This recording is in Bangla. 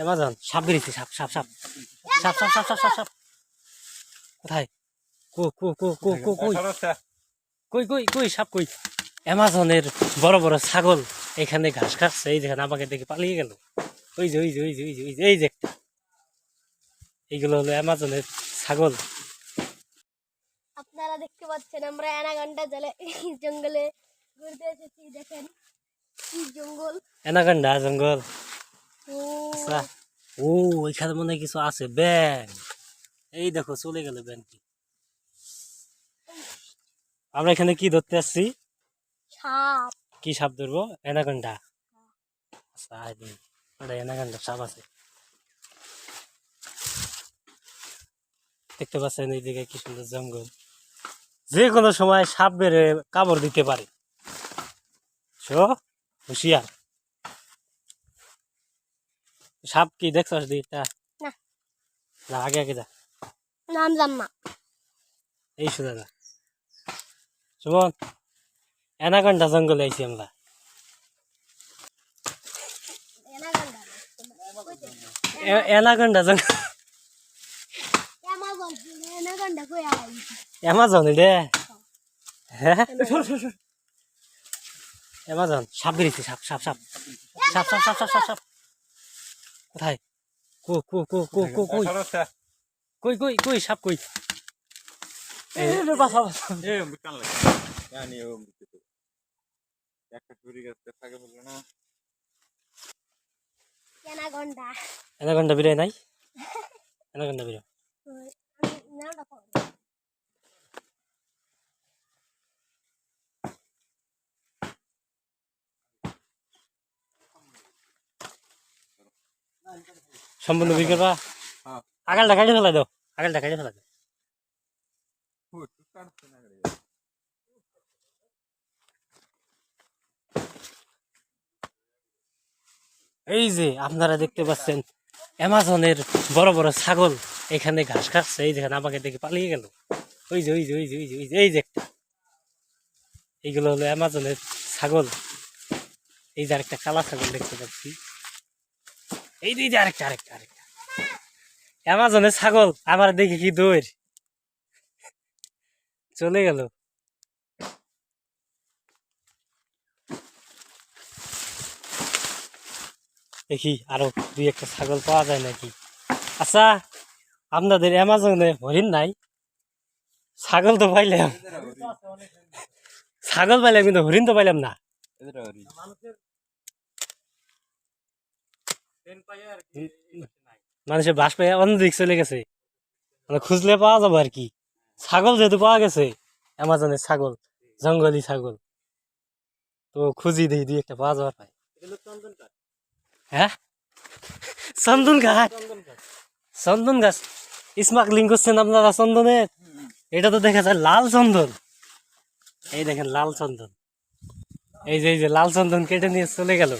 অ্যামাজন সাপ বেরিয়েছে সাপ সাপ সাপ। সাপ সাপ সাপ সাপ সাপ সাপ। কোথায়? কো কো কো কো কো কই? কই কই কই সাপ কই? অ্যামাজনের বড় বড় ছাগল এখানে ঘাস খাচ্ছে এই যেখানে আমাকে দেখে পালিয়ে গেল। ওই যে ওই যে ওই যে ওই যে ওই যে এই যে একটা। এইগুলো হলো অ্যামাজনের ছাগল। আপনারা দেখতে পাচ্ছেন আমরা অ্যানাগান্ডা জলে জঙ্গলে ঘুরতে এসেছি দেখেন। কি জঙ্গল? অ্যানাকান্ডা জঙ্গল। ও। আচ্ছা এখানে মনে কিছু আছে ব্যাং এই দেখো চলে গেল ব্যাংকটি আমরা এখানে কি ধরতে আসছি? সাপ। কি সাপ ধরবো? অ্যানাকন্ডা। আচ্ছা ওটা সাপ আছে। দেখতে পাচ্ছেন এইদিকে কি সুন্দর জঙ্গল। যে কোনো সময় সাপ বেড়ে কামড় দিতে পারে। শো হুশিয়ার। সাপ কি দেখছস দিকটা না। না আগে আগে যা নাম জাম না। এই শুনে না সুমন অ্যানাকন্ডা জঙ্গলে আইছি আমরা। অ্যানাকন্ডা জঙ্গল অ্যামাজন রে। হ্যাঁ? অ্যামাজন। সাপ বেরিয়েছে সাপ সাপ। সাপ সাপ সাপ সাপ সাপ সাপ। কোথায়? কো কো কো কো কই? কই কই কই সাপ কই? বাসা বাসা জানি ও একটা চুরি গাছটা থাকে না। বিরে নাই? বিরে সম্পূর্ণ বিক্রি করবা আগালটা কাটে ফেলা দাও আগালটা কাটে ফেলা দাও। এই যে আপনারা দেখতে পাচ্ছেন অ্যামাজনের বড় বড় ছাগল এখানে ঘাস খাচ্ছে এই যেখানে আমাকে দেখে পালিয়ে গেল। ওই যে ওই যে ওই যে ওই যে ওই যে এই যে একটা। এইগুলো হলো অ্যামাজনের ছাগল। এই যে আরেকটা কালা ছাগল দেখতে পাচ্ছি। এই যে আরেকটা আরেকটা আরেকটা। অ্যামাজনের ছাগল, আমার দেখে কি দৌড়? চলে গেল। দেখি আরও দুই একটা ছাগল পাওয়া যায় নাকি? আচ্ছা আপনাদের অ্যামাজনে হরিণ নাই। ছাগল তো পাইলাম। ছাগল পাইলাম কিন্তু হরিণ তো পাইলাম না। মানুষের বাস পাই অন্যদিক চলে গেছে। মানে খুঁজলে পাওয়া যাবে আর কি। ছাগল যেহেতু পাওয়া গেছে অ্যামাজনের ছাগল জঙ্গলি ছাগল। তো খুঁজি দেখি দুই একটা পাওয়া যাওয়ার পাই হ্যাঁ? চন্দন ঘাট চন্দন গাছ? স্মাগলিং করছেন আপনারা চন্দনের? এটা তো দেখা যায় লাল চন্দন। এই দেখেন লাল চন্দন। এই যে এই যে লাল চন্দন কেটে নিয়ে চলে গেল।